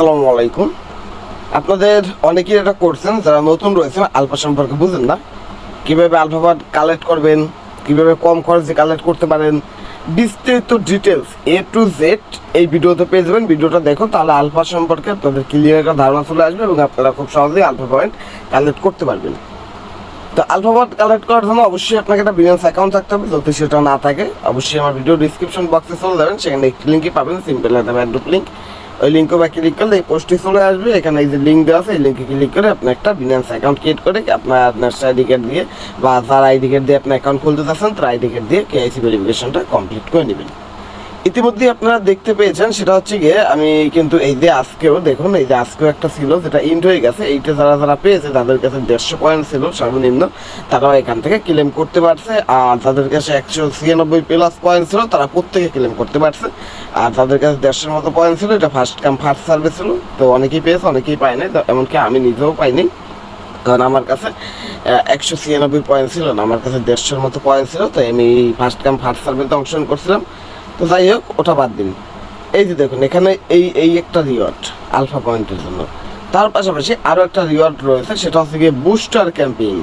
আসসালামু আলাইকুম। আপনাদের অনেকেই এটা করছেন, যারা নতুন রয়েছেন, আলফা সম্পর্কে বুঝেন না। কীভাবে আলফাবাদ কালেক্ট করবেন, কীভাবে কম খরচে কালেক্ট করতে পারেন, বিস্তারিত ডিটেলস এ টু জেড এই ভিডিওতে পেয়ে যাবেন। ভিডিওটা দেখুন, তাহলে আলফা সম্পর্কে আপনাদের ক্লিয়ার একটা ধারণা চলে আসবে এবং আপনারা খুব সহজেই আলফা পয়েন্ট কালেক্ট করতে পারবেন। তো আলফাবাদ কালেক্ট করার জন্য অবশ্যই আপনাকে একটা বিলিয়ন্স অ্যাকাউন্ট থাকতে হবে। যদি সেটা না থাকে, অবশ্যই আমার ভিডিও ডিসক্রিপশন বক্সে চলে যাবেন। সেখানে একটি লিঙ্কই পাবেন সিম্পল একটা অ্যাড্রপ লিঙ্ক ওই লিঙ্ক বা ক্লিক করলে এই পোস্টটি চলে আসবে। এখানে এই যে লিঙ্ক দেওয়া আছে, এই লিঙ্কে ক্লিক করে আপনি একটা বিনান্স অ্যাকাউন্ট ক্রিয়েট করে আপনার আপনার আইডি কার্ড দিয়ে বা যার আইডি কার্ড দিয়ে আপনি অ্যাকাউন্ট খুলতে চাচ্ছেন, তার আইডি কার্ড দিয়ে কেআইসি ভেরিফিকেশনটা কমপ্লিট করে নেবেন। ইতিমধ্যে আপনারা দেখতে পেয়েছেন, সেটা হচ্ছে গিয়ে আমি কিন্তু এই যে আজকেও, দেখুন, এই যে আজকেও একটা ছিল, যেটা ইন্ড হয়ে গেছে। এইটা যারা যারা পেয়েছে, তাদের কাছে দেড়শো পয়েন্ট ছিল সর্বনিম্ন। তারাও এখান থেকে ক্লেম করতে পারছে। আর তাদের কাছে একশো ছিয়ানব্বই প্লাস পয়েন্ট ছিল, তারা প্রত্যেকে ক্লেম করতে পারছে। আর তাদের কাছে দেড়শোর মতো পয়েন্ট ছিল, এটা ফার্স্ট কাম ফার্স্ট সার্ভিস ছিল। তো অনেকেই পেয়েছে, অনেকেই পায়নি এমনকি আমি নিজেও পাইনি কারণ আমার কাছে একশো ছিয়ানব্বই পয়েন্ট ছিল না। আমার কাছে দেড়শোর মতো পয়েন্ট ছিল তো আমি ফার্স্ট কাম ফার্স্ট সার্ভিসে অংশগ্রহণ করছিলাম। তো যাই হোক, ওটা বাদ দিন এই যে দেখুন, এখানে এই এই একটা রিওয়ার্ড আলফা পয়েন্টের জন্য। তার পাশাপাশি আরও একটা রিওয়ার্ড রয়েছে, সেটা হচ্ছে গিয়ে বুস্টার ক্যাম্পিং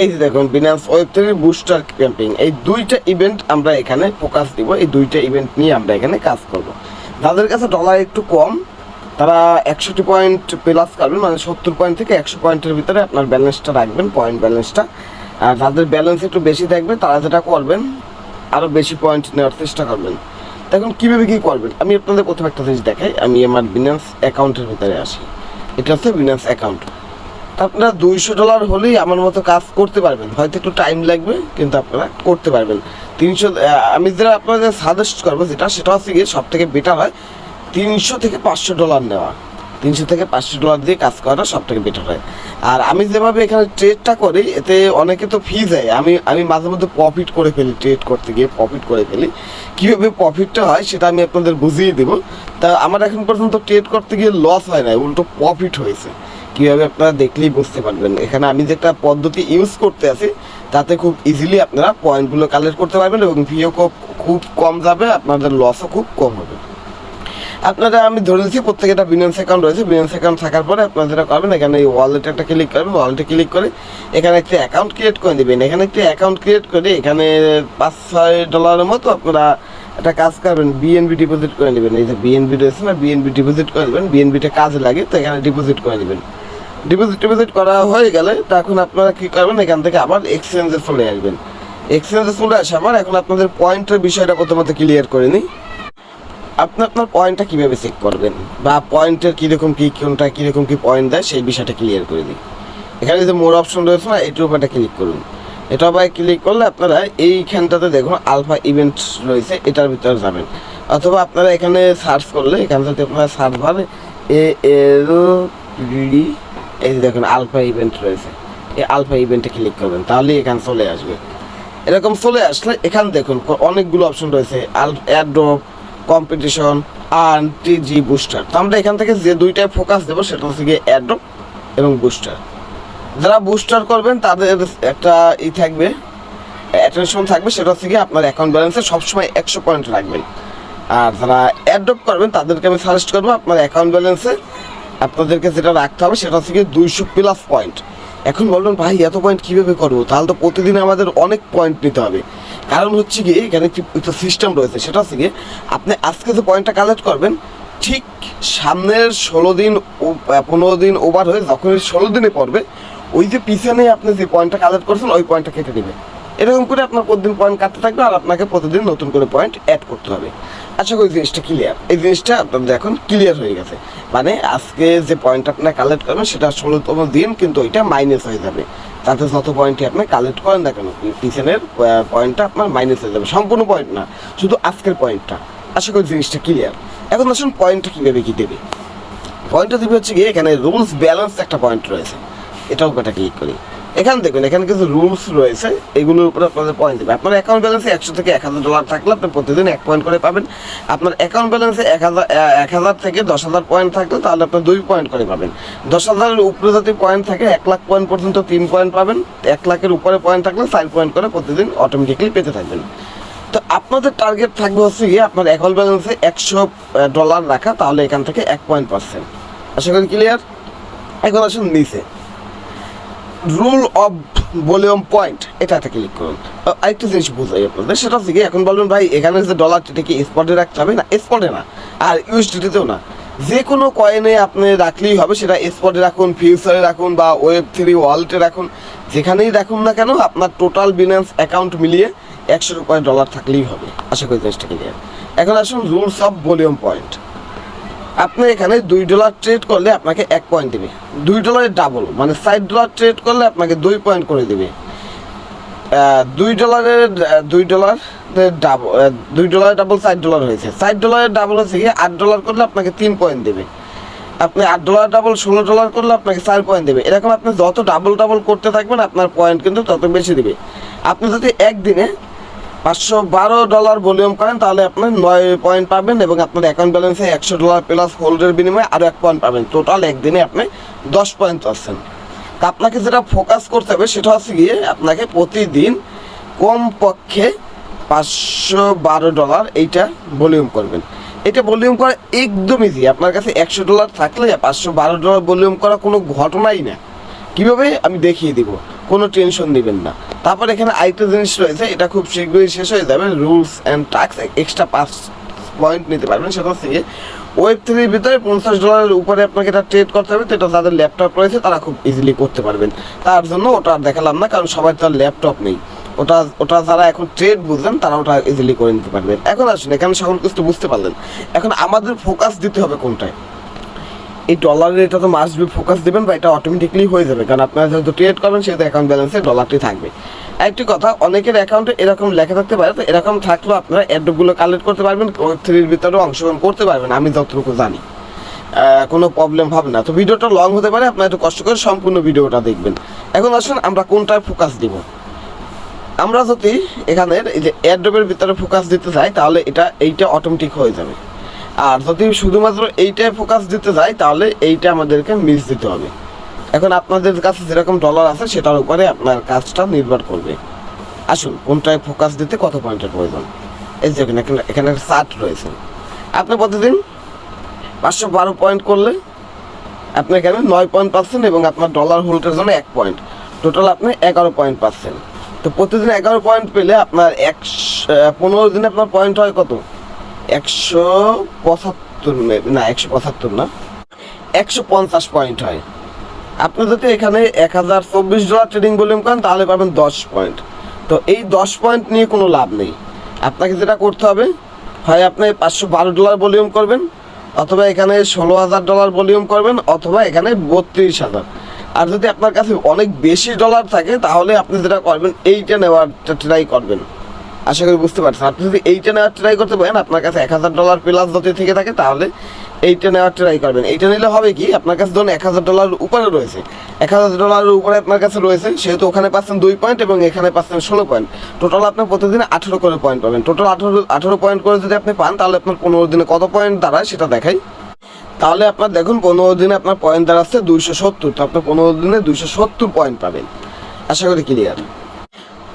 এই যে দেখুন বিনান্স ওয়েব থেকে বুস্টার ক্যাম্পিং এই দুইটা ইভেন্ট আমরা এখানে ফোকাস দিব, এই দুইটা ইভেন্ট নিয়ে আমরা এখানে কাজ করব। যাদের কাছে ডলার একটু কম, তারা একষট্টি পয়েন্ট প্লাস করবেন মানে সত্তর পয়েন্ট থেকে একশো পয়েন্টের ভিতরে আপনার ব্যালেন্সটা রাখবেন পয়েন্ট ব্যালেন্সটা আর যাদের ব্যালেন্স একটু বেশি থাকবে, তারা যেটা করবেন আরও বেশি পয়েন্ট নেওয়ার চেষ্টা করবেন। এখন কীভাবে কী করবেন? আমি আপনাদের প্রথমে একটা জিনিস দেখাই। আমি আমার বিনান্স অ্যাকাউন্টের ভিতরে আসি। এটা হচ্ছে বিনান্স অ্যাকাউন্ট আপনারা দুইশো ডলার হলেই আমার মতো কাজ করতে পারবেন। হয়তো একটু টাইম লাগবে, কিন্তু আপনারা করতে পারবেন। তিনশো আমি যেটা আপনাদের সাজেস্ট করব যেটা, সেটা হচ্ছে গিয়ে সব থেকে বেটার হয়, তিনশো থেকে পাঁচশো ডলার নেওয়া। তিনশো থেকে পাঁচশো ডলার দিয়ে কাজ করাটা সব থেকে বেটার হয়। আর আমি যেভাবে এখানে ট্রেডটা করি, এতে অনেকে তো ফি যায় আমি আমি মাঝে মধ্যে প্রফিট করে ফেলি ট্রেড করতে গিয়ে প্রফিট করে ফেলি। কীভাবে প্রফিটটা হয় সেটা আমি আপনাদের বুঝিয়ে দেবো। তা আমার এখন পর্যন্ত ট্রেড করতে গিয়ে লস হয় না উল্টো প্রফিট হয়েছে। কীভাবে আপনারা দেখলেই বুঝতে পারবেন। এখানে আমি যেটা পদ্ধতি ইউজ করতে আছি, তাতে খুব ইজিলি আপনারা পয়েন্টগুলো কালেক্ট করতে পারবেন এবং ভিও খুব খুব কম যাবে, আপনাদের লসও খুব কম হবে। আপনারা আমি ধরে নিচ্ছি প্রত্যেকে একটা বিনান্স অ্যাকাউন্ট রয়েছে। বিনান্স অ্যাকাউন্ট থাকার পরে আপনারা যেটা করবেন, এখানে এই ওয়ালেটে একটা ক্লিক করবেন। ওয়ালেটে ক্লিক করে এখানে একটি অ্যাকাউন্ট ক্রিয়েট করে দেবেন। এখানে একটি অ্যাকাউন্ট ক্রিয়েট করে এখানে পাঁচ ছয় ডলারের মতো আপনারা একটা কাজ করবেন বিএনবি ডিপোজিট করে নেবেন। এই যে বিএনবি রয়েছে না বিএনবি ডিপোজিট করে নেবেন। বিএনবিটা কাজে লাগে, তো এখানে ডিপোজিট করে নেবেন। ডিপোজিট ডিপোজিট করা হয়ে গেলে তখন আপনারা কী করবেন, এখান থেকে আবার এক্সচেঞ্জে চলে আসবেন। এক্সচেঞ্জে চলে আসে আমার এখন আপনাদের পয়েন্টের বিষয়টা প্রথমত ক্লিয়ার করে নিই। আপনি আপনার পয়েন্টটা কীভাবে চেক করবেন? বা পয়েন্টের কীরকম কী, কোনটা কীরকম কী পয়েন্ট দেয়, সেই বিষয়টা ক্লিয়ার করে দিই এখানে যে মোর অপশন রয়েছে না, এটির উপর একটা ক্লিক করুন। এটা আবার ক্লিক করলে আপনারা এইখানটাতে দেখুন আলফা ইভেন্ট রয়েছে, এটার ভিতরে যাবেন। অথবা আপনারা এখানে সার্চ করলে এখান থেকে আপনারা সার্চ এ এরো ডি এই যে দেখুন আলফা ইভেন্ট রয়েছে। এই আলফা ইভেন্টে ক্লিক করবেন তাহলে এখানে চলে আসবে। এরকম চলে আসলে এখানে দেখুন, অনেকগুলো অপশন রয়েছে। আল অ্যাড্রপ কম্পিটিশন আর টিজি বুস্টার তো আমরা এখান থেকে যে দুইটায় ফোকাস দেবো সেটা হচ্ছে গিয়ে অ্যাড্রপ এবং বুস্টার যারা বুস্টার করবেন, তাদের একটা ই থাকবে অ্যাটেনশন থাকবে, সেটা হচ্ছে গিয়ে আপনার অ্যাকাউন্ট ব্যালেন্সে সবসময় একশো পয়েন্ট রাখবেন। আর যারা অ্যাড্রপ করবেন, তাদেরকে আমি সাজেস্ট করব, আপনার অ্যাকাউন্ট ব্যালেন্সে আপনাদেরকে যেটা রাখতে হবে, সেটা হচ্ছে গিয়ে দুইশো প্লাস পয়েন্ট এখন বলবেন, ভাই, এত পয়েন্ট কীভাবে করব? তাহলে তো প্রতিদিন আমাদের অনেক পয়েন্ট নিতে হবে। কারণ হচ্ছে গিয়ে এখানে একটি সিস্টেম রয়েছে, সেটা হচ্ছে গিয়ে আপনি আজকে যে পয়েন্টটা কালেক্ট করবেন, ঠিক সামনের ষোলো দিন পনেরো দিন ওভার হয়ে যখন ষোলো দিনে পড়বে, ওই যে পিছনে আপনি যে পয়েন্টটা কালেক্ট করছেন, ওই পয়েন্টটা কেটে দেবে এরকম করে আপনার প্রতিদিন পয়েন্ট কাটতে থাকবে আর আপনাকে প্রতিদিন নতুন করে পয়েন্ট অ্যাড করতে হবে। আশা করি জিনিসটা ক্লিয়ার এই জিনিসটা আপনাদের এখন ক্লিয়ার হয়ে গেছে। মানে আজকে যে পয়েন্ট আপনার কালেক্ট করবেন, সেটা ষোলোতম দিন, কিন্তু ওইটা মাইনাস হয়ে যাবে। তাতে যত পয়েন্টই আপনি কালেক্ট করেন না কেন পিছনের পয়েন্টটা আপনার মাইনাস হয়ে যাবে। সম্পূর্ণ পয়েন্ট না, শুধু আজকের পয়েন্টটা আশা করি জিনিসটা ক্লিয়ার এখন আসুন পয়েন্টটা কীভাবে কী দেবে? পয়েন্টটা দেবে হচ্ছে গিয়ে এখানে রুলস ব্যালেন্স একটা পয়েন্ট রয়েছে। এটাও একটা ক্লিক করি। এখানে দেখুন, এখানে কিছু রুলস রয়েছে, এগুলোর উপরে আপনাদের পয়েন্ট দেবে। আপনার অ্যাকাউন্ট ব্যালেন্সে একশো থেকে এক হাজার ডলার থাকলে আপনি প্রতিদিন এক পয়েন্ট করে পাবেন। আপনার অ্যাকাউন্ট ব্যালেন্সে এক হাজার এক হাজার থেকে দশ হাজার পয়েন্ট থাকলে তাহলে আপনি দুই পয়েন্ট করে পাবেন। দশ হাজারের উপরে যদি পয়েন্ট থাকে, এক লাখ পয়েন্ট পর্যন্ত তিন পয়েন্ট পাবেন। এক লাখের উপরে পয়েন্ট থাকলে চার পয়েন্ট করে প্রতিদিন অটোমেটিকলি পেতে থাকবেন। তো আপনাদের টার্গেট থাকবে হচ্ছে গিয়ে আপনার অ্যাকাউন্ট ব্যালেন্সে একশো ডলার রাখা, তাহলে এখান থেকে এক পয়েন্ট পার্সেন্ট আশা করি ক্লিয়ার এখন আসুন নিচে। রুল অফ ভলিউম পয়েন্ট এটাতে ক্লিক করুন। আরেকটা জিনিস বোঝাই আপনাদের, সেটা হচ্ছে এখন বলবেন, ভাই, এখানে যে ডলারটা কি স্পটে রাখতে হবে? না স্পটে না। আর ইউএসডিতেও না। যে কোনো কয়েনে আপনি রাখলেই হবে, সেটা স্পটে রাখুন ফিউচারে রাখুন বা ওয়েব থ্রি ওয়ালেটে রাখুন। যেখানেই রাখুন না কেন, আপনার টোটাল বিনান্স অ্যাকাউন্ট মিলিয়ে একশো রুপায় ডলার থাকলেই হবে। আশা করি জিনিসটা ক্লিয়ার এখন আসুন রুলস অফ ভলিউম পয়েন্ট। আপনি এখানে দুই ডলার ট্রেড করলে আপনাকে এক পয়েন্ট দেবে। দুই ডলারের ডাবল মানে ষাট ডলার ট্রেড করলে আপনাকে দুই পয়েন্ট করে দেবে। দুই ডলারের দুই ডলার ডাবল দুই ডলারের ডাবল ষাট ডলার হয়েছে। ষাট ডলারের ডাবল হচ্ছে গিয়ে আট ডলার করলে আপনাকে তিন পয়েন্ট দেবে। আপনি আট ডলার ডাবল ষোলো ডলার করলে আপনাকে চার পয়েন্ট দেবে। এরকম আপনি যত ডাবল ডাবল করতে থাকবেন, আপনার পয়েন্ট কিন্তু তত বেশি দেবে। আপনি যদি একদিনে পাঁচশো বারো ডলার ভলিউম করেন, তাহলে আপনার নয় পয়েন্ট পাবেন এবং আপনার অ্যাকাউন্ট ব্যালেন্সে একশো ডলার প্লাস হোল্ডের বিনিময়ে আরও এক পয়েন্ট পাবেন। টোটাল একদিনে আপনি দশ পয়েন্ট পাচ্ছেন। তা আপনাকে যেটা ফোকাস করতে হবে সেটা হচ্ছে গিয়ে আপনাকে প্রতিদিন কমপক্ষে পাঁচশো বারো ডলার এইটা ভলিউম করবেন। এটা ভলিউম করা একদম ইজি আপনার কাছে একশো ডলার থাকলে পাঁচশো বারো ডলার ভলিউম করা কোনো ঘটনাই না। কীভাবে? আমি দেখিয়ে দিব। কোনো টেনশন দিবেন না। তারপর এখানে আরেকটা জিনিস রয়েছে, এটা খুব শীঘ্রই শেষ হয়ে যাবে রুলস অ্যান্ড টাক্স এক্সট্রা পাঁচ পয়েন্ট নিতে পারবেন সেটা হচ্ছে ওয়েব থ্রির ভিতরে পঞ্চাশ ডলারের উপরে আপনাকে এটা ট্রেড করতে হবে, তো এটা যাদের ল্যাপটপ রয়েছে তারা খুব ইজিলি করতে পারবেন। তার জন্য ওটা আর দেখালাম না, কারণ সবাই তো আর ল্যাপটপ নেই। ওটা ওটা যারা এখন ট্রেড বুঝলেন তারা ওটা ইজিলি করে নিতে পারবেন। এখন আসুন, এখানে সকল কিছু বুঝতে পারলেন। এখন আমাদের ফোকাস দিতে হবে কোনটায়? এই ডলারের এটা তো মাস্ট বি ফোকাস দিবেন বা এটা অটোমেটিকলি হয়ে যাবে। কারণ আপনারা যেহেতু ট্রেড করবেন, সেহেতু অ্যাকাউন্ট ব্যালেন্সে ডলারটি থাকবে। একটি কথা, অনেকের অ্যাকাউন্টে এরকম লেখা থাকতে পারে, তো এরকম থাকলেও আপনারা অ্যাডগুলো কালেক্ট করতে পারবেন থ্রির ভিতরেও অংশগ্রহণ করতে পারবেন, আমি যতটুকু জানি। কোনো প্রবলেম হবে না। তো ভিডিওটা লং হতে পারে, আপনারা একটু কষ্ট করে সম্পূর্ণ ভিডিওটা দেখবেন। এখন আসুন, আমরা কোনটায় ফোকাস দিব? আমরা যদি এখানের এই যে এয়ারড্রপের ভিতরে ফোকাস দিতে চাই, তাহলে এটা, এইটা অটোমেটিক হয়ে যাবে। আর যদি শুধুমাত্র এইটায় ফোকাস দিতে যাই তাহলে এইটা আমাদেরকে মিস দিতে হবে। এখন আপনাদের কাছে যেরকম ডলার আছে, সেটার উপরে আপনার কাজটা নির্ভর করবে। আসুন, কোনটায় ফোকাস দিতে কত পয়েন্টের প্রয়োজন? এই যে এখানে, এখানে- চার্ট রয়েছে। আপনি প্রতিদিন পাঁচশো বারো পয়েন্ট করলে আপনি এখানে নয় পয়েন্ট পাচ্ছেন এবং আপনার ডলার হোল্ডের জন্য এক পয়েন্ট টোটাল আপনি এগারো পয়েন্ট পাচ্ছেন। তো প্রতিদিন এগারো পয়েন্ট পেলে আপনার একশো পনেরো দিনে আপনার পয়েন্ট হয় কত? একশো পঁচাত্তর না, একশো পঁচাত্তর না, একশো পঞ্চাশ পয়েন্ট হয়। আপনি যদি এখানে এক হাজার চব্বিশ ডলার ট্রেডিং ভলিউম করেন, তাহলে পাবেন দশ পয়েন্ট তো এই দশ পয়েন্ট নিয়ে কোনো লাভ নেই। আপনাকে যেটা করতে হবে, হয় আপনি পাঁচশো বারো ডলার ভলিউম করবেন, অথবা এখানে ষোলো হাজার ডলার ভলিউম করবেন, অথবা এখানে বত্রিশ হাজার। আর যদি আপনার কাছে অনেক বেশি ডলার থাকে, তাহলে আপনি যেটা করবেন, এইটা নেওয়ার ট্রাই করবেন। আশা করি বুঝতে পারছেন। আপনি যদি এইটা নেওয়ার ট্রাই করতে পারেন, আপনার কাছে এক হাজার ডলার প্লাস যদি থেকে থাকে, তাহলে এইটা নেওয়ার ট্রাই করবেন। এইটা নিলে হবে কি, আপনার কাছে ধরুন এক হাজার ডলার উপরে রয়েছে। এক হাজার ডলারের উপরে আপনার কাছে রয়েছে, সেহেতু ওখানে পাচ্ছেন দুই পয়েন্ট এবং এখানে পাচ্ছেন ষোলো পয়েন্ট টোটাল আপনার প্রতিদিন আঠেরো করে পয়েন্ট পাবেন। টোটাল আঠেরো আঠেরো পয়েন্ট করে যদি আপনি পান, তাহলে আপনার পনেরো দিনে কত পয়েন্ট দাঁড়ায় সেটা দেখাই। তাহলে আপনার দেখুন, পনেরো দিনে আপনার পয়েন্ট দাঁড়াচ্ছে দুইশো সত্তর। তো আপনার পনেরো দিনে দুইশো সত্তর পয়েন্ট পাবেন। আশা করি ক্লিয়ার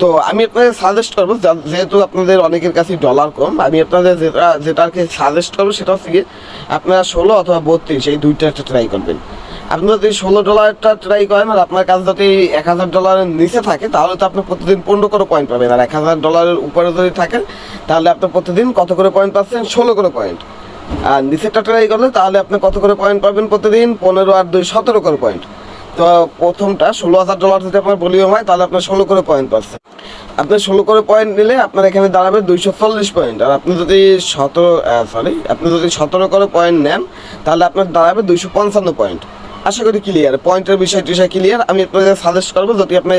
তো আমি আপনাদের সাজেস্ট করব যেহেতু আপনাদের অনেকের কাছে ডলার কম, আমি আপনাদের যেটা, যেটাকে সাজেস্ট করব সেটা হচ্ছে গিয়ে আপনারা ষোলো অথবা বত্রিশ, এই দুইটা একটা ট্রাই করবেন। আপনি যদি ষোলো ডলারটা ট্রাই করেন আর আপনার কাছে যদি এক হাজার ডলারের নিচে থাকে, তাহলে তো আপনি প্রতিদিন পনেরো করে পয়েন্ট পাবেন। আর এক হাজার ডলারের উপরে যদি থাকে তাহলে আপনি প্রতিদিন কত করে পয়েন্ট পাচ্ছেন? ষোলো করে পয়েন্ট আর নিচেরটা ট্রাই করলে তাহলে আপনি কত করে পয়েন্ট পাবেন প্রতিদিন? পনেরো আর দুই, সতেরো করে পয়েন্ট তো প্রথমটা ষোলো হাজার ডলার যদি আপনার ভলিউম হয়, তাহলে আপনার ষোলো করে পয়েন্ট পাচ্ছেন আপনি ষোলো করে পয়েন্ট নিলে আপনার এখানে দাঁড়াবে দুইশো চল্লিশ পয়েন্ট আর আপনি যদি সতেরো সরি আপনি যদি সতেরো করে পয়েন্ট নেন, তাহলে আপনার দাঁড়াবে দুইশো পঞ্চান্ন পয়েন্ট আশা করি ক্লিয়ার পয়েন্টের বিষয় টিষয় ক্লিয়ার আমি আপনাদের সাজেস্ট করব, যদি আপনি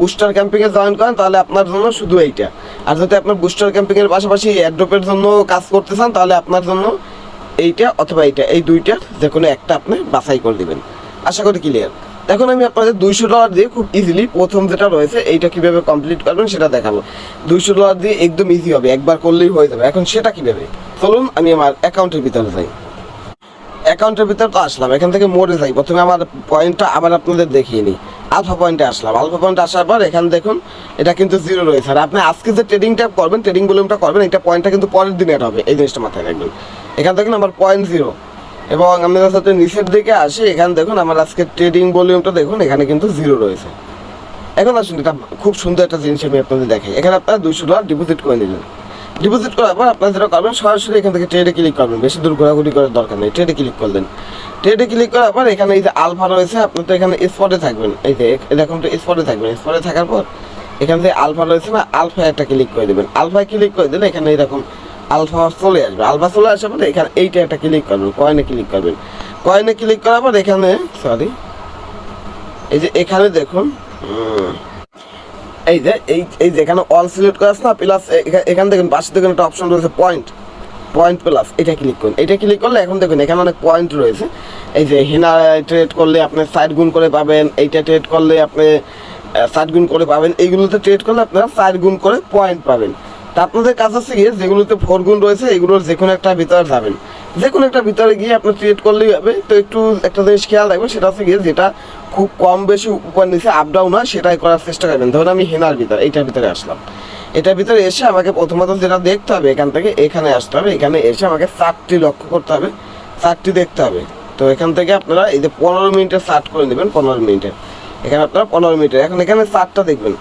বুস্টার ক্যাম্পিংয়ে জয়েন করেন, তাহলে আপনার জন্য শুধু এইটা। আর যদি আপনার বুস্টার ক্যাম্পিংয়ের পাশাপাশি অ্যাড্রপের জন্য কাজ করতে চান, তাহলে আপনার জন্য এইটা অথবা এইটা। এই দুইটা যে কোনো একটা আপনি বাছাই করে দিবেন। আশা করি ক্লিয়ার এখন আমি আপনাদের দুইশো ডলার দিয়ে খুব ইজিলি প্রথম যেটা রয়েছে, এইটা কীভাবে কমপ্লিট করবেন সেটা দেখাবো। দুইশো ডলার দিয়ে একদম ইজি হবে, একবার করলেই হয়ে যাবে। এখন সেটা কীভাবে? চলুন, আমি আমার অ্যাকাউন্টের ভিতরে যাই। অ্যাকাউন্টের ভিতরে তো আসলাম, এখান থেকে মোড়ে যাই। প্রথমে আমার পয়েন্টটা আবার আপনাদের দেখিয়ে নিই। আলফা পয়েন্টে আসলাম। আলফা পয়েন্টে আসার পর এখানে দেখুন, এটা কিন্তু জিরো রয়েছে। আর আপনি আজকে যে ট্রেডিংটা করবেন ট্রেডিং ভলিউমটা করবেন এটা পয়েন্টটা কিন্তু পরের দিনে অ্যাড হবে। এই জিনিসটা মাথায় রাখবেন। এখান দেখুন, আমার পয়েন্ট জিরো এবং আমি সাথে নিচের দিকে আসি। এখানে দেখুন, আমার আজকে ট্রেডিং ভলিউমটা দেখুন, এখানে কিন্তু জিরো রয়েছে। এখন আসুন, এটা খুব সুন্দর একটা জিনিস আমি আপনাদের দেখাই। এখানে আপনারা দুশো ডলার ডিপোজিট করে নিলেন। ডিপোজিট করার পর আপনারা যেটা করবেন, সরাসরি এখান থেকে ট্রেডে ক্লিক করবেন। বেশি দূর ঘোরাঘুরি করার দরকার নেই ট্রেডে ক্লিক করলেন। ট্রেডে ক্লিক করার পর এখানে এই যে আলফা রয়েছে, আপনি তো এখানে স্পটে থাকবেন। এই যে এরকম তো স্পটে থাকবেন। স্পটে থাকার পর এখান থেকে আলফা রয়েছে, না আলফা একটা ক্লিক করে দেবেন। আলফায় ক্লিক করে দিলে এখানে এরকম আলফা চলে আসবে। আলফা চলে আসার পরে এখানে এইটা একটা ক্লিক করবেন কয়েনে ক্লিক করবেন। কয়েনে ক্লিক করার পর এখানে সরি এই যে এখানে দেখুন এই যে, এই এই যে এখানে অল সিলেক্ট করা না প্লাস এখান দেখুন, পাশে দেখুন একটা অপশন রয়েছে পয়েন্ট পয়েন্ট প্লাস এটা ক্লিক করুন। এটা ক্লিক করলে এখন দেখুন, এখানে অনেক পয়েন্ট রয়েছে। এই যে হিনা ট্রেড করলে আপনি সাইড গুণ করে পাবেন, এইটা ট্রেড করলে আপনি সাইড গুণ করে পাবেন, এইগুলোতে ট্রেড করলে আপনারা সাইড গুণ করে পয়েন্ট পাবেন। তা আপনাদের কাজ হচ্ছে গিয়ে যেগুলোতে ফোর গুণ রয়েছে, এগুলোর যে কোনো একটা ভিতরে যাবেন। যে কোনো একটা ভিতরে গিয়ে আপনি ট্রেড করলেই হবে। তো একটু একটা জিনিস খেয়াল রাখবেন, সেটা হচ্ছে গিয়ে যেটা খুব কম বেশি উপর নিচে আপ ডাউন হয়, সেটাই করার চেষ্টা করবেন। ধরুন আমি হেনার ভিতরে, এইটার ভিতরে আসলাম। এটার ভিতরে এসে আমাকে প্রথমত যেটা দেখতে হবে, এখান থেকে এখানে আসতে হবে। এখানে এসে আমাকে চারটি লক্ষ্য করতে হবে। চারটি দেখতে হবে। তো এখান থেকে আপনারা এই যে পনেরো মিনিটের চার্ট করে নেবেন, পনেরো মিনিটের। এখানে আপনারা পনেরো মিনিটের, এখন এখানে চারটা দেখবেন।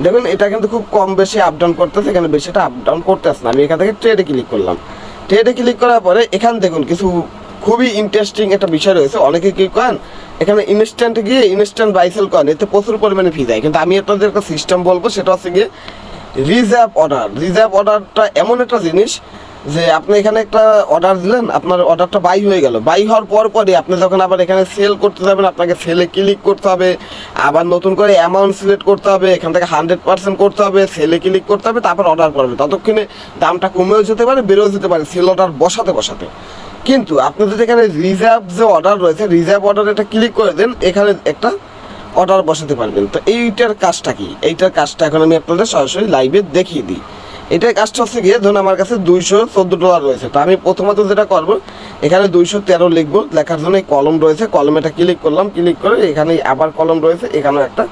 দেখবেন, এটা কিন্তু খুব কম বেশি আপ ডাউন করতেছে, এখানে বেশিটা আপ ডাউন করতেছে না। আমি এখান থেকে ট্রেডে ক্লিক করলাম। ট্রেডে ক্লিক করার পরে এখান দেখুন, কিছু খুবই ইন্টারেস্টিং একটা বিষয় রয়েছে। অনেকে কি করেন, এখানে ইনস্ট্যান্ট গিয়ে ইনস্ট্যান্ট বাইসেল করেন, এতে প্রচুর পরিমাণে ফি যায় কিন্তু আমি আপনাদের একটা সিস্টেম বলব, সেটা হচ্ছে গিয়ে রিজার্ভ অর্ডার রিজার্ভ অর্ডারটা এমন একটা জিনিস যে আপনি এখানে একটা অর্ডার দিলেন, আপনার অর্ডারটা বাই হয়ে গেল। বাই হওয়ার পর পরই আপনি যখন আবার এখানে সেল করতে যাবেন, আপনাকে সেলে ক্লিক করতে হবে, আবার নতুন করে অ্যামাউন্ট সিলেক্ট করতে হবে, এখান থেকে হান্ড্রেড পার্সেন্ট করতে হবে সেলে ক্লিক করতে হবে, তারপর অর্ডার করবে। ততক্ষণে দামটা কমেও যেতে পারে, বেড়েও যেতে পারে সেল অর্ডার বসাতে বসাতে। কিন্তু আপনি যদি এখানে রিজার্ভ যে অর্ডার রয়েছে রিজার্ভ অর্ডার এটা ক্লিক করে দেন, এখানে একটা অর্ডার বসাতে পারবেন। তো এইটার কাজটা কি? এইটার কাজটা এখন আমি আপনাদের সরাসরি লাইভে দেখিয়ে দিই। এটার কাজটা হচ্ছে গিয়ে, ধরুন আমার কাছে দুইশো চোদ্দ ডলার রয়েছে। তো আমি প্রথমত যেটা করব, এখানে দুইশো তেরো লিখব। লেখার জন্য এই কলম রয়েছে। কলম এটা ক্লিক করলাম ক্লিক করে এখানে আবার কলম রয়েছে, এখানেও একটা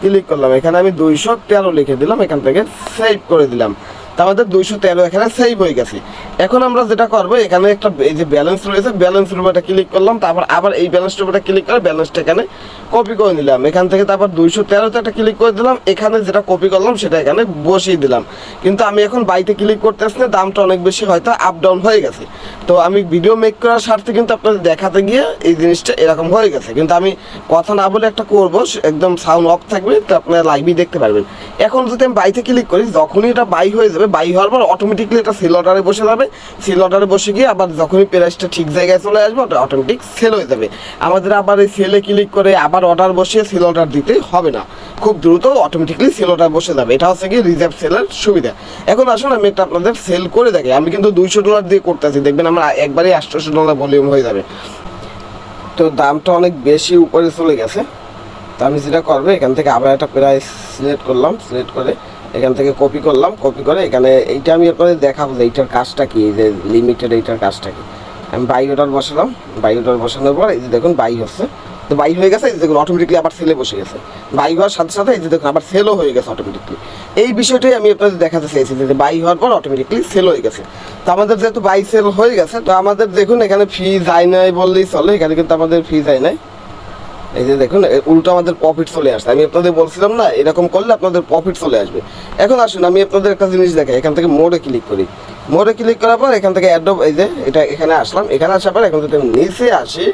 ক্লিক করলাম। এখানে আমি দুইশো তেরো লিখে দিলাম, এখান থেকে সেভ করে দিলাম। আমাদের দুইশো তেরো এখানে সেভ হয়ে গেছে। এখন আমরা যেটা করব, এখানে একটা এই যে ব্যালেন্স রয়েছে ব্যালেন্স রুমটা ক্লিক করলাম, তারপর আবার এই ব্যালেন্স রুমটা ক্লিক করে ব্যালেন্সটা এখানে কপি করে নিলাম। এখান থেকে তারপর দুইশো তেরোতে একটা ক্লিক করে দিলাম, এখানে যেটা কপি করলাম, সেটা এখানে বসিয়ে দিলাম। কিন্তু আমি এখন বাইতে ক্লিক করতে আসলে দামটা অনেক বেশি হয়তো আপ ডাউন হয়ে গেছে। তো আমি ভিডিও মেক করার স্বার্থে কিন্তু আপনাদের দেখাতে গিয়ে এই জিনিসটা এরকম হয়ে গেছে। কিন্তু আমি কথা না বলে একটা করব, একদম সাউন্ড অফ থাকবে, তো আপনারা লাইভই দেখতে পারবেন। এখন যদি আমি বাইতে ক্লিক করি, যখনই এটা বাই হয়ে যাবে বাই হওয়ার পর অটোমেটিকলি এটা সেল অর্ডারে বসে যাবে। সেল অর্ডারে বসে গিয়ে আবার যখনই প্রাইসটা ঠিক জায়গায় চলে আসবে, ওটা অটোমেটিক সেল হয়ে যাবে। আমাদের আবার এই সেলে ক্লিক করে আবার অর্ডার বসিয়ে সেল অর্ডার দিতে হবে না। খুব দ্রুত অটোমেটিকলি সেল অর্ডার বসে যাবে। এটা হচ্ছে কি রিজার্ভ সেলের সুবিধা। এখন আসুন, আমি এটা আপনাদের সেল করে দেখি। আমি কিন্তু দুইশো ডলার দিয়ে করতেছি। দেখবেন আমার একবারে আটশোশো ডলার ভলিউম হয়ে যাবে। তো দামটা অনেক বেশি উপরে চলে গেছে। তো আমি যেটা করব, এখান থেকে আবার একটা প্রাইস সিলেক্ট করলাম। সিলেক্ট করে এখান থেকে কপি করলাম কপি করে এখানে এইটা আমি আপনাদের দেখাবো যে এইটার কাজটা কি যে লিমিটেড এইটার কাজটা কি। আমি অর্ডার বসালাম অর্ডার বসানোর পর এই যে দেখুন বাই হচ্ছে। তো বাই হয়ে গেছে, এই যে দেখুন অটোমেটিকলি আবার সেলে বসে গেছে। বাই হওয়ার সাথে সাথে এই যে দেখুন আবার সেলও হয়ে গেছে অটোমেটিকলি এই বিষয়টাই আমি আপনাদের দেখাতে চাইছি যে বাই হওয়ার পর অটোমেটিকলি সেল হয়ে গেছে। তো আমাদের যেহেতু বাই সেল হয়ে গেছে, তো আমাদের দেখুন এখানে ফি যায় নাই বললেই চলে, এখানে কিন্তু আমাদের ফি যায় নাই। এই যে দেখুন উল্টো আমাদের প্রফিট চলে আসছে। আমি আপনাদের বলছিলাম না, এরকম করলে আপনাদের প্রফিট চলে আসবে। এখন আসুন, আমি আপনাদের একটা জিনিস দেখাই। এখান থেকে মোড়ে ক্লিক করি। মোড়ে ক্লিক করার পর এখান থেকে অ্যাডব এই যে, এটা এখানে আসলাম। এখানে আসার পর এখন যদি আমি নিচে আসি।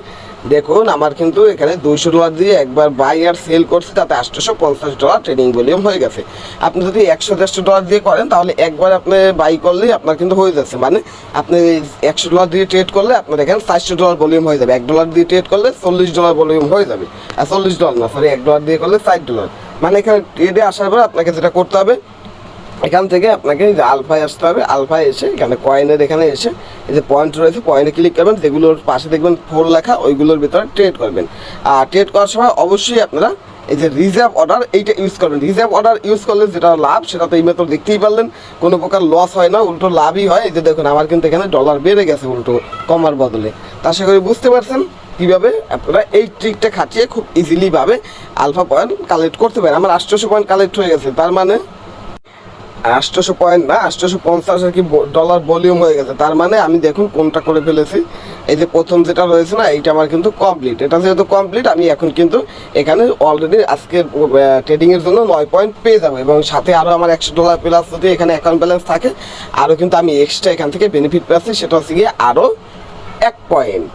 দেখুন, আমার কিন্তু এখানে দুইশো ডলার দিয়ে একবার বাই আর সেল করছি, তাতে আটশোশো পঞ্চাশ ডলার ট্রেডিং ভলিউম হয়ে গেছে। আপনি যদি একশো, দেড়শো ডলার দিয়ে করেন, তাহলে একবার আপনি বাই করলেই আপনার কিন্তু হয়ে যাচ্ছে। মানে আপনি একশো ডলার দিয়ে ট্রেড করলে আপনার এখানে চারশো ডলার ভলিউম হয়ে যাবে। এক ডলার দিয়ে ট্রেড করলে চল্লিশ ডলার ভলিউম হয়ে যাবে। আর চল্লিশ ডলার না সরি এক ডলার দিয়ে করলে ষাট ডলার মানে এখানে ট্রেডে আসার পর আপনাকে যেটা করতে হবে এখান থেকে আপনাকে আলফায় আসতে হবে, আলফায় এসে এখানে কয়েনের এখানে এসে এই যে পয়েন্ট রয়েছে পয়েন্টে ক্লিক করবেন, যেগুলোর পাশে দেখবেন ফোর লেখা, ওইগুলোর ভিতরে ট্রেড করবেন। আর ট্রেড করার সময় অবশ্যই আপনারা এই যে রিজার্ভ অর্ডার এইটা ইউজ করবেন। রিজার্ভ অর্ডার ইউজ করলে যেটা লাভ, সেটা তো এই মাত্র দেখতেই পারলেন, কোনো প্রকার লস হয় না, উল্টো লাভই হয়। এই যে দেখুন, আমার কিন্তু এখানে ডলার বেড়ে গেছে উল্টো, কমার বদলে। তা আশা করি বুঝতে পারছেন কীভাবে আপনারা এই ট্রিকটা খাটিয়ে খুব ইজিলিভাবে আলফা পয়েন্ট কালেক্ট করতে পারেন। আমার আটশোশো পয়েন্ট কালেক্ট হয়ে গেছে, তার মানে আটশোশো পয়েন্ট না, আটশোশো পঞ্চাশ আর কি ডলার ভলিউম হয়ে গেছে। তার মানে আমি দেখুন কোনটা করে ফেলেছি। এই যে প্রথম যেটা রয়েছে না, এইটা আমার কিন্তু কমপ্লিট এটা যেহেতু কমপ্লিট আমি এখন কিন্তু এখানে অলরেডি আজকের ট্রেডিং এর জন্য নয় পয়েন্ট পেয়ে যাব। এবং সাথে আরও আমার একশো ডলার প্লাস যদি এখানে অ্যাকাউন্ট ব্যালেন্স থাকে আরও কিন্তু আমি এক্সট্রা এখান থেকে বেনিফিট পাচ্ছি সেটা হচ্ছে গিয়ে আরও এক পয়েন্ট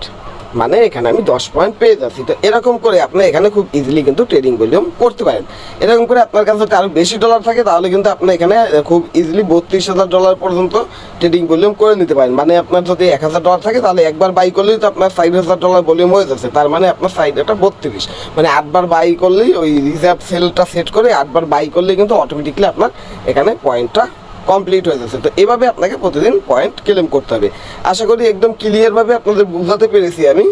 মানে এখানে আমি দশ পয়েন্ট পেয়ে যাচ্ছি। তো এরকম করে আপনি এখানে খুব ইজিলি কিন্তু ট্রেডিং ভলিউম করতে পারেন। এরকম করে আপনার কাছে যদি আরও বেশি ডলার থাকে, তাহলে কিন্তু আপনি এখানে খুব ইজিলি বত্রিশ হাজার ডলার পর্যন্ত ট্রেডিং ভলিউম করে নিতে পারেন। মানে আপনার যদি এক হাজার ডলার থাকে, তাহলে একবার বাই করলেই তো আপনার ষাট হাজার ডলার ভলিউম হয়ে যাচ্ছে। তার মানে আপনার সাইড এটা বত্রিশ। মানে আটবার বাই করলেই ওই রিজার্ভ সেলটা সেট করে আটবার বাই করলেই কিন্তু অটোমেটিকলি আপনার এখানে পয়েন্টটা কমপ্লিট হয়ে যাচ্ছে। তো এভাবে আপনাকে প্রতিদিন পয়েন্ট ক্লেম করতে হবে। আশা করি একদম ক্লিয়ারভাবে আপনাদের বোঝাতে পেরেছি আমি।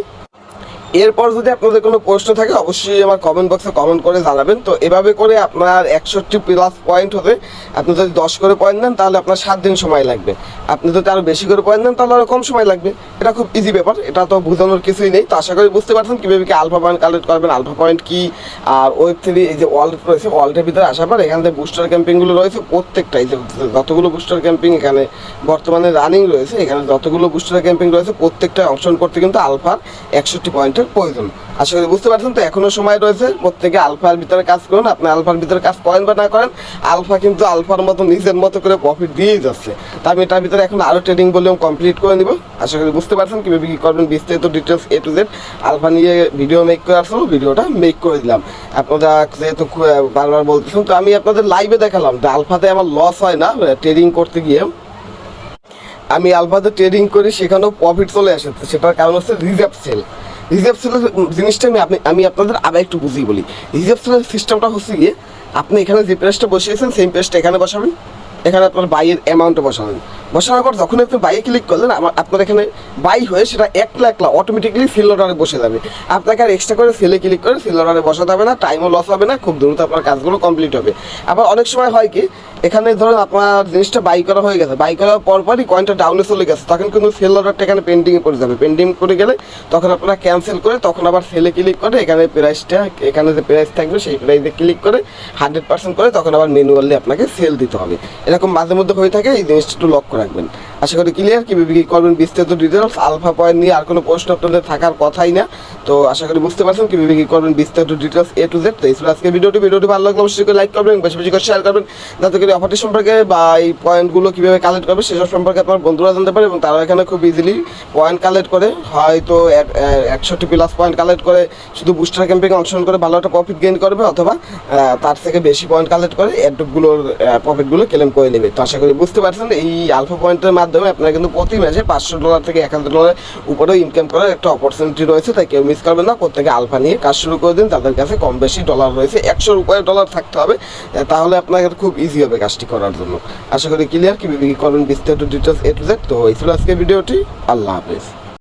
এরপর যদি আপনাদের কোনো প্রশ্ন থাকে, অবশ্যই আমার কমেন্ট বক্সে কমেন্ট করে জানাবেন। তো এভাবে করে আপনার একষট্টি প্লাস পয়েন্ট হতে আপনি যদি দশ করে পয়েন্ট দেন তাহলে আপনার সাত দিন সময় লাগবে। আপনি যদি আরও বেশি করে পয়েন্ট দেন তাহলে আরও কম সময় লাগবে। এটা খুব ইজি ব্যাপার। এটা তো বোঝানোর কিছুই নেই। তো আশা করি বুঝতে পারছেন কীভাবে কি আলফা পয়েন্ট কালেক্ট করবেন আলফা পয়েন্ট কি, আর ওয়েব থ্রি এই যে ওয়ার্ল্ড রয়েছে ওয়ার্ল্ডের ভিতরে আসার পর এখান থেকে বুস্টার ক্যাম্পিংগুলো রয়েছে প্রত্যেকটা এই যে যতগুলো বুস্টার ক্যাম্পিং এখানে বর্তমানে রানিং রয়েছে, এখানে যতগুলো বুস্টার ক্যাম্পিং রয়েছে, প্রত্যেকটা অংশগ্রহণ করতে কিন্তু আলফার একষট্টি পয়েন্টের প্রয়োজন। আশা করি বুঝতে পারছেন তো, এখনও সময় রয়েছে। প্রত্যেকে আলফার ভিতরে কাজ করুন, আপনি আলফার ভিতরে কাজ করেন বা না করেন, আলফা কিন্তু আলফার মতো, নিজের মতো করে প্রফিট দিয়েই যাচ্ছে। তা আমি এটার ভিতরে এখন আরও ট্রেডিং ভলিউম কমপ্লিট করে নিব। আশা করি বুঝতে পারছেন কীভাবে কী করবেন, বিস্তারিত details A to Z alpha নিয়ে ভিডিও মেক করে আসলো ভিডিওটা মেক করে দিলাম। আপনারা যেহেতু বারবার বলতেছেন, তো আমি আপনাদের লাইভে দেখালাম যে আলফাতে আমার লস হয় না ট্রেডিং করতে গিয়ে। আমি আলফাতে ট্রেডিং করি সেখানেও প্রফিট চলে আসে সেটার কারণ হচ্ছে রিজার্ভ সেল রিজার্ভ সেলের জিনিসটা আমি আপনি আমি আপনাদের আবার একটু বুঝিয়ে বলি। রিজার্ভ সেলের সিস্টেমটা হচ্ছে গিয়ে, আপনি এখানে যে প্রেসটা বসিয়েছেন, সেই প্রেসটা এখানে বসাবেন। এখানে আপনার বাইয়ের অ্যামাউন্টটা বসাবেন। বসানোর পর যখন আপনি বাইয়ে ক্লিক করলেন, আমার আপনার এখানে বাই হয়ে সেটা একলা একলা অটোমেটিকলি সেল অর্ডারে বসে যাবে। আপনাকে আর এক্সট্রা করে সেলে ক্লিক করে সেল অর্ডারে বসাতে হবে না টাইমও লস হবে না, খুব দ্রুত আপনার কাজগুলো কমপ্লিট হবে। আবার অনেক সময় হয় কি এখানে ধরুন আপনার জিনিসটা বাই করা হয়ে গেছে। বাই করার পর পরই কয়েনটা ডাউনে চলে গেছে। তখন কিন্তু সেল অর্ডারটা এখানে পেন্ডিংয়ে পড়ে যাবে। পেন্ডিং করে গেলে তখন আপনারা ক্যান্সেল করে তখন আবার সেলে ক্লিক করে এখানে প্রাইসটা এখানে যে প্রাইস থাকবে সেই প্রাইসে ক্লিক করে হান্ড্রেড পার্সেন্ট করে তখন আবার ম্যানুয়ালি আপনাকে সেল দিতে হবে। এরকম মাঝে মধ্যে হয়ে থাকে, এই জিনিসটা একটু লক্ষ্য রাখবেন। আশা করি ক্লিয়ার কী করবেন? বিস্তারিত ডিটেলস আলফা পয়েন্ট নিয়ে আর কোনো প্রশ্ন আপনাদের থাকার কথাই না। তো আশা করি বুঝতে পারছেন কী করবেন? বিস্তারিত ডিটেলস এ টু জেড তো এই আজকে ভিডিওটি। ভিডিওটি ভালো লাগলে অবশ্যই লাইক করবেন, বেশি বেশি করে শেয়ার করবেন। যাতে করে অফারটি সম্পর্কে বা এই পয়েন্টগুলো কীভাবে কালেক্ট করবে সেসব সম্পর্কে আপনার বন্ধুরা জানতে পারে এবং তারা এখানে খুব ইজিলি পয়েন্ট কালেক্ট করে। হয়তো একষট্টি প্লাস পয়েন্ট কালেক্ট করে শুধু বুস্টার ক্যাম্পিং অংশগ্রহণ করে ভালো একটা প্রফিট গেইন করবে অথবা তার থেকে বেশি পয়েন্ট কালেক্ট করে অ্যাডগুলোর প্রফিটগুলো ক্লেম করে নেবে। তো আশা করি বুঝতে পারছেন, এই আলফা পয়েন্টের মাধ্যমে আপনারা কিন্তু প্রতি মাসে পাঁচশো ডলার থেকে এক হাজার ডলারের উপরেও ইনকাম করার একটা অপরচুনিটি রয়েছে, তাই কেউ মিস করবেন না। প্রত্যেকে আলফা নিয়ে কাজ শুরু করে দিন, তাদের কাছে কম বেশি ডলার রয়েছে। একশোর উপরে ডলার থাকতে হবে তাহলে আপনাদের খুব ইজি হবে কাজটি করার জন্য। আশা করি ক্লিয়ার কীভাবে কী করবেন বিস্তারিত ডিটেলস এ টু জেড তো এই ছিল আজকে ভিডিওটি। আল্লাহ হাফেজ।